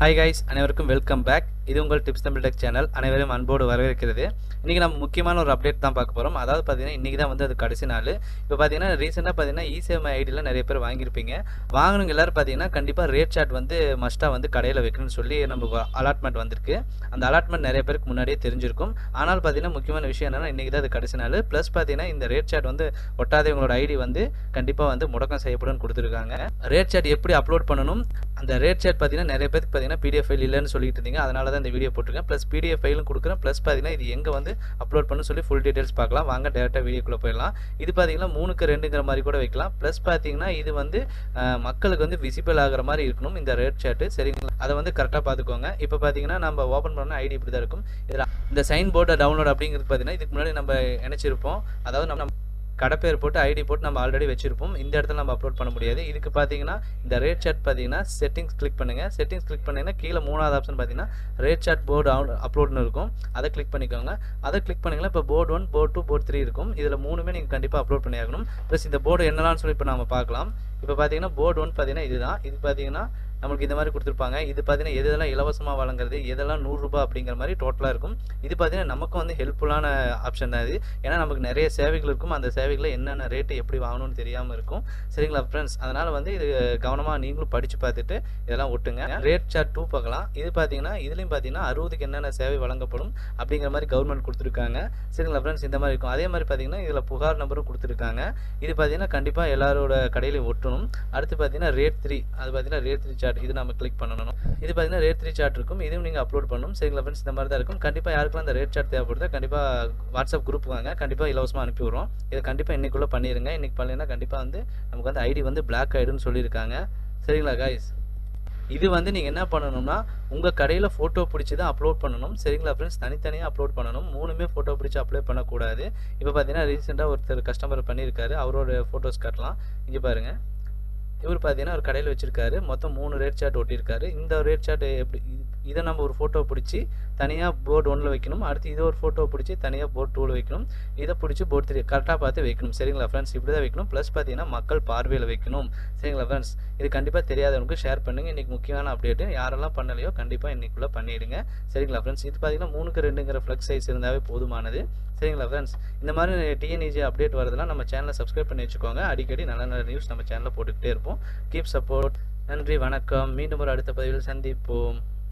Hi guys அனைவருக்கும் welcome back இது உங்கள் டிப்ஸ் தமிழ் டெக் சேனல் அனைவரும் அன்போடு வரவேற்கிறது. இன்றைக்கி நம்ம முக்கியமான ஒரு அப்டேட் தான் பார்க்க போகிறோம் அதாவது பார்த்தீங்கன்னா இன்றைக்கி தான் வந்து அது கடைசி நாள். இப்போ பார்த்தீங்கன்னா ரீசெண்டாக பார்த்தீங்கன்னா இசிஎம்ஐ ஐடியில் நிறைய பேர் வாங்கியிருப்பீங்க. வாங்கினவங்க எல்லாரும் பார்த்தீங்கன்னா கண்டிப்பாக ரேட் சார்ட் வந்து மஸ்ட்டாக வந்து கடையில் வைக்கணும்னு சொல்லி நம்ம அலாட்மெண்ட் வந்திருக்கு. அந்த அலாட்மெண்ட் நிறைய பேருக்கு முன்னாடியே தெரிஞ்சிருக்கும். ஆனால் பார்த்தீங்கன்னா முக்கியமான விஷயம் என்னென்னா இன்றைக்கி தான் அது கடைசி நாள். ப்ளஸ் பார்த்தீங்கன்னா இந்த ரேட் சார்ட் வந்து ஒட்டாதவங்களோட ஐடி வந்து கண்டிப்பாக வந்து முடக்கம் செய்யப்படும் கொடுத்துருக்காங்க. ரேட் சார்ட் எப்படி அப்லோட் பண்ணணும்? அந்த ரேட் சார்ட் பார்த்தீங்கன்னா நிறைய பேருக்கு பார்த்தீங்கன்னா பிடிஎஃப் இல்லைன்னு சொல்லிட்டு இருந்தீங்க. அதனால தான் இந்த வீடியோ போட்டிருக்கேன். ப்ளஸ் பிடிஎஃப் ஃபைலும் கொடுக்குறேன். ப்ளஸ் பார்த்தீங்கன்னா இது எங்கே வந்து அப்லோட் பண்ணு சொல்லி ஃபுல் டீட்டெயில்ஸ் பார்க்கலாம். வாங்க டேரெக்டாக வீடியோக்குள்ளே போயிடலாம். இது பார்த்தீங்கன்னா மூணுக்கு ரெண்டுங்கிற மாதிரி கூட வைக்கலாம். ப்ளஸ் பார்த்தீங்கன்னா இது வந்து மக்களுக்கு வந்து விசிபிள் ஆகிற மாதிரி இருக்கணும். இந்த ரேட் சார்ட்டு சரிங்களா? அதை வந்து கரெக்டாக பார்த்துக்கோங்க. இப்போ பார்த்தீங்கன்னா நம்ம ஓப்பன் பண்ண ஐடி இப்படி தான் இருக்கும். இதில் இந்த சைன் போர்டை டவுன்லோட் அப்படிங்கிறது பார்த்தீங்கன்னா இதுக்கு முன்னாடி நம்ம இணைச்சிருப்போம் அதாவது நம்ம கடை பேர் போட்டு ஐடி போட்டு நம்ம ஆல்ரெடி வச்சிருப்போம். இந்த இடத்துல நம்ம அப்லோட் பண்ண முடியாது. இதுக்கு பார்த்தீங்கன்னா இந்த ரேட் சார்ட் பார்த்தீங்கன்னா செட்டிங்ஸ் கிளிக் பண்ணுங்கள் செட்டிங்ஸ் கிளிக் பண்ணீங்கன்னா கீழே மூணாவது ஆப்ஷன் பார்த்தீங்கன்னா ரேட் சார்ட் போர்டு அப்லோட்னு இருக்கும். அதை கிளிக் பண்ணிக்கோங்க. அதை கிளிக் பண்ணிங்கன்னா இப்போ board one board two board three இருக்கும். இதில் மூணுமே நீங்கள் கண்டிப்பாக அப்லோட் பண்ணியாகணும். ப்ளஸ் இந்த போர்டு என்னலான்னு சொல்லி இப்போ நம்ம பார்க்கலாம். இப்போ பார்த்தீங்கன்னா போர்டு ஒன் பார்த்தீங்கன்னா இதுதான். இது பார்த்தீங்கன்னா நம்மளுக்கு இந்த மாதிரி கொடுத்துருப்பாங்க. இது பார்த்தீங்கன்னா எதெல்லாம் இலவசமாக வழங்குறது எதெல்லாம் நூறுரூபா அப்படிங்கிற மாதிரி டோட்டலாக இருக்கும். இது பார்த்தீங்கன்னா நமக்கும் வந்து ஹெல்ப்ஃபுல்லான ஆப்ஷன் தான் இது. ஏன்னா நமக்கு நிறைய சேவைகள் இருக்கும். அந்த சேவைகளை என்னென்ன ரேட்டு எப்படி வாங்கணும்னு தெரியாமல் இருக்கும். சரிங்களா ஃப்ரெண்ட்ஸ் அதனால் வந்து இது கவனமாக நீங்களும் படித்து பார்த்துட்டு இதெல்லாம் ஒட்டுங்க. ரேட் சார்ட் டூ பார்க்கலாம். இது பார்த்தீங்கன்னா இதுலேயும் பார்த்தீங்கன்னா அறுபதுக்கு என்னென்ன சேவை வழங்கப்படும் அப்படிங்கிற மாதிரி கவர்மெண்ட் கொடுத்துருக்காங்க. சரிங்களா ஃப்ரெண்ட்ஸ் இந்த மாதிரி இருக்கும். அதே மாதிரி பார்த்தீங்கன்னா இதில் புகார் நம்பரும் கொடுத்துருக்காங்க. இது பார்த்தீங்கன்னா கண்டிப்பாக எல்லாரோட கடையிலையும் ஒட்டணும். அடுத்து பார்த்தீங்கன்னா ரேட் த்ரீ அது பார்த்தீங்கன்னா ரேட் த்ரீ சார்ட் இது நம்ம கிளிக் பண்ணணும். இது பார்த்தீங்கன்னா ரேட் த்ரீ சார்ட் இருக்கும். இதுவும் நீங்கள் அப்லோட் பண்ணணும். சரிங்களா ஃப்ரெண்ட்ஸ் இந்த மாதிரி தான் இருக்கும். கண்டிப்பாக யாருக்கெல்லாம் அந்த ரேட் சார்ட் தேவைப்படுதோ கண்டிப்பாக வாட்ஸ்அப் குரூப் வாங்க. கண்டிப்பாக இலவசமாக அனுப்பி விடுறோம். இதை கண்டிப்பாக இன்னைக்குள்ளே பண்ணிடுங்க இன்னைக்கு பண்ணலைன்னா கண்டிப்பாக வந்து நமக்கு வந்து ஐடி வந்து பிளாக் ஆகிடுன்னு சொல்லியிருக்காங்க. சரிங்களா காய்ஸ் இது வந்து நீங்கள் என்ன பண்ணணும்னா உங்கள் கடையில் ஃபோட்டோ பிடிச்சி தான் அப்லோட் பண்ணணும். சரிங்களா ஃப்ரெண்ட்ஸ் தனித்தனியாக அப்லோட் பண்ணணும். மூணுமே ஃபோட்டோ பிடிச்சி அப்ளை பண்ணக்கூடாது. இப்போ பார்த்தீங்கன்னா ரீசெண்டாக ஒருத்தர் கஸ்டமர் பண்ணியிருக்காரு. அவரோட ஃபோட்டோஸ் காட்டலாம். இங்கே பாருங்கள் இவர் பார்த்தீங்கன்னா ஒரு கடையில் வச்சுருக்காரு. மொத்தம் மூணு ரேட் சார்ட் ஒட்டியிருக்காரு. இந்த ரேட் சார்ட் எப்படி இதை நம்ம ஒரு ஃபோட்டோ பிடிச்சி தனியாக போர்டு ஒன்றில் வைக்கணும். அடுத்து இதை ஒரு ஃபோட்டோ பிடிச்சி தனியாக போர்டு டூவில் வைக்கணும். இதை பிடிச்சி போர்டு த்ரீ கரெக்டாக பார்த்து வைக்கணும். சரிங்களா ஃப்ரெண்ட்ஸ் இப்படி தான் வைக்கணும். ப்ளஸ் பார்த்தீங்கன்னா மக்கள் பார்வையில் வைக்கணும். சரிங்களா ஃப்ரெண்ட்ஸ் இது கண்டிப்பாக தெரியாதவங்களுக்கு ஷேர் பண்ணுங்கள் இன்றைக்கி முக்கியமான அப்டேட்டு யாரெல்லாம் பண்ணலையோ கண்டிப்பாக இன்றைக்குள்ளே பண்ணிவிடுங்க சரிங்களா ஃப்ரெண்ட்ஸ் இது பார்த்தீங்கன்னா மூணுக்கு ரெண்டுங்கிற ஃப்ளெக்ஸ் சைஸ் இருந்தாவே போதுமானது. சரிங்களா ஃப்ரெண்ட்ஸ் இந்த மாதிரி டிஎன்இஜி அப்டேட் வரதுனா நம்ம சேனலை சப்ஸ்கிரைப் பண்ணி வச்சுக்கோங்க. அடிக்கடி நல்ல நல்ல நியூஸ் நம்ம சேனலில் போட்டுக்கிட்டே இருப்போம். கீப் சப்போர்ட் நன்றி வணக்கம். மீண்டும் ஒரு அடுத்த பதிவில் சந்திப்போம்.